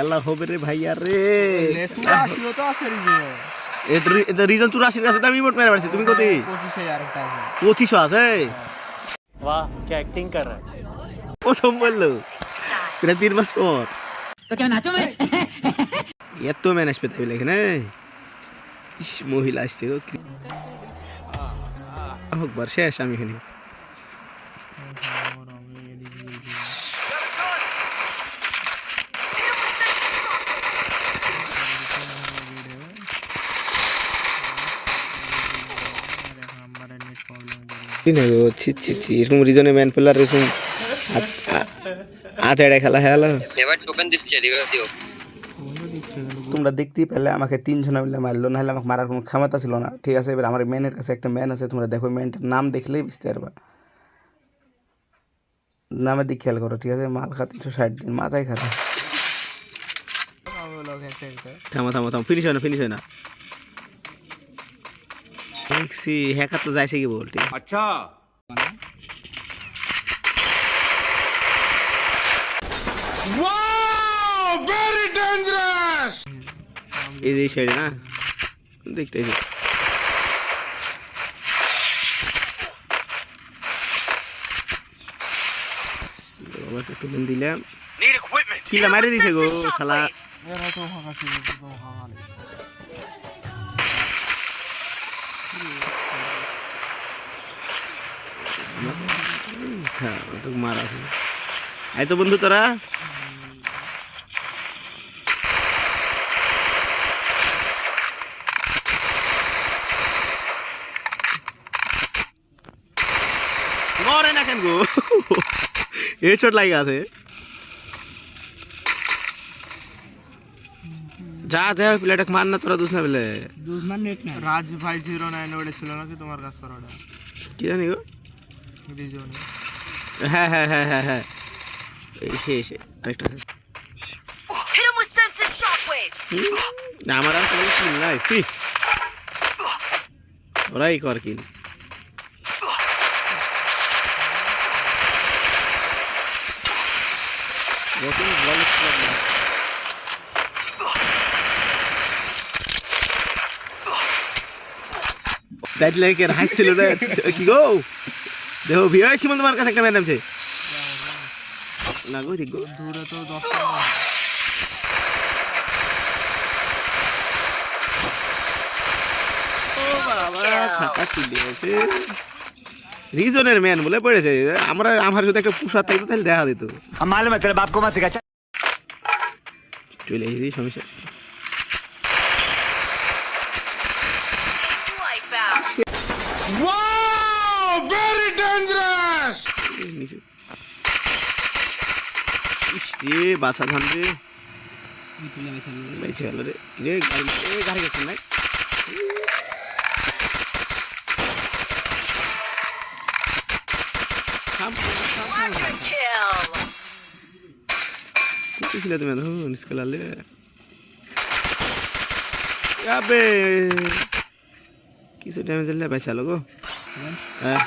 अल्लाह हो रे भाई यार रे नेसुरा तो रीजन तू राशिर का सीधा भी बट मेरे बारे से तुम्हें कोती कोती से यार कोती से वाह क्या एक्टिंग कर रहा है ओ संभल लो तेरा तीर मत और तो क्या नाचो मैं ये तो मैंने इस पे तभी लेकिन इस मोहिला से तो अब वर्षा ऐसा मिलनी কি না গো? ছি ছি ছি এরকম রিজনে ম্যান পেলার এরকম আচাড়া খেলা খেলা এবার টোকেন দিচ্ছে রিভাইভ দিও। তোমরা দেখতেই পেলে আমাকে তিনজন মিলে মারলো নাহলে আমাকে মারার কোনো ক্ষমতা ছিল না। ঠিক আছে এবার আমার ম্যানের কাছে একটা ম্যান আছে তোমরা দেখো ম্যানটার নাম দেখলেই বুঝতে পারবা। নামের দিক খেয়াল করো ঠিক আছে? মাল খা তিনশো ষাট দিন মাথায় একটা থামো থামো থামো ফিনিশ হয় না ফিনিশ হয় না। দেখছি হ্যাকার তো যাইছে কি বলতে? আচ্ছা। দিলাম কিলা মারি দিছে গো খালা তো মারা আছে এই তো বন্ধু তোরা। মরে না কেন গো? হেডশট লাগে আছে। যা যা প্লেটাকে মার না তোরা দুস না বলে দুশ্মন নেট না রাজ ভাই জিরো নাইন ওটা ছিল নাকি তোমার কাজ করা ওটা কি জানি গো? রিজনে। হ্যাঁ হ্যাঁ হ্যাঁ হ্যাঁ হ্যাঁ। এসে আরেকটা না আমার আর কোনো কিল নাই সি। ওরাই কর কিল নতুন বল That like গো? দেখো বিয়ে শিমন তোমার কাছে একটা ম্যাডাম না গো ঠিক দূরে তো রিজনের ম্যান বলে পড়েছে। আমরা আমার যদি একটা পোশাক থাকতো তাহলে দেখা দিত। মালুম তাহলে বাপ কমা থেকে চলে এসেছি সমস্যা। Whoa! নিচে রে বাছা ধান রে। বেঁচে গেল রে। রে গাড়ি এ গাড়ি গেছে না? থাম, থাম, থাম, থাম, থাম। Kill. কোথায় তুমি দেখো নিষ্কাল আলে কিছু ড্যামেজ দিলে বেচালো গো? হ্যাঁ।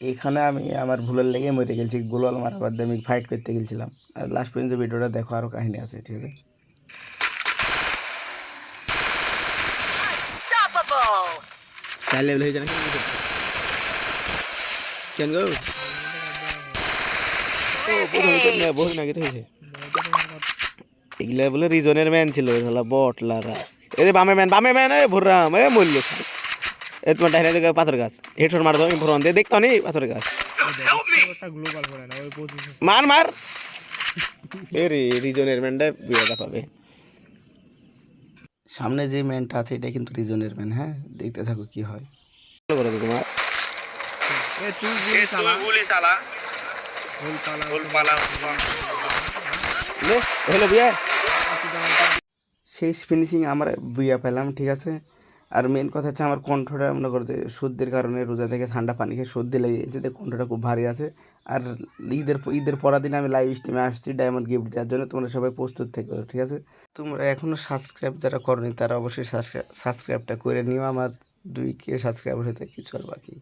এখানে আমি আমার ভুলের লেগে মরে গেছি গোলাল মারার বাদে আমি ফাইট করতে গেছিলাম। আর লাস্ট পর্যন্ত ভিডিওটা দেখো আরও কাহিনী আছে ঠিক আছে? Unstoppable. চার লেভেল হয়ে যায় কেন গো ও প্রথমে তো না বহু নাকি তো হয়েছে এগুলা বলে রিজনের ম্যান ছিল শালা বট লারা এই বামে ম্যান বামে ম্যান এ ভুররাম এ মূল্য এ তোমার দিকে পাথর গাছ। হেডশট মার দাও আমি ভুরান দিয়ে দেখতো নি পাথর গাছ। একটা গ্লোবাল করে না ওই পঁচিশে মার মার! রিজনের ম্যানটা বিয়েটা পাবে। সামনে যে ম্যানটা আছে এটা কিন্তু রিজনের ম্যান হ্যাঁ? দেখতে থাকো কি হয়। ভালো করে তোমার। এ তুই গুলি চালা গুলি চালা। ফুল চালা ফুল পালা লে বিয়া। শেষ ফিনিশিং আমরা বুইয়া পেলাম ঠিক আছে? আর মেন কথা হচ্ছে আমার কণ্ঠটা মনে করতে সর্দির কারণে রোজা থেকে ঠান্ডা পানি খেয়ে সর্দি লেগে গেছে কণ্ঠটা খুব ভারী আছে। আর ঈদের ঈদের পরের দিন আমি লাইভ স্ট্রিমে আসছি ডায়মন্ড গিফট দেওয়ার জন্য, তোমরা সবাই প্রস্তুত থেকে, ঠিক আছে? তোমরা এখনও সাবস্ক্রাইব যারা করনি, তারা অবশ্যই সাবস্ক্রাইবটা করে নিও। আমার দুই কে সাবস্ক্রাইবার হতে কিছু আর বাকি।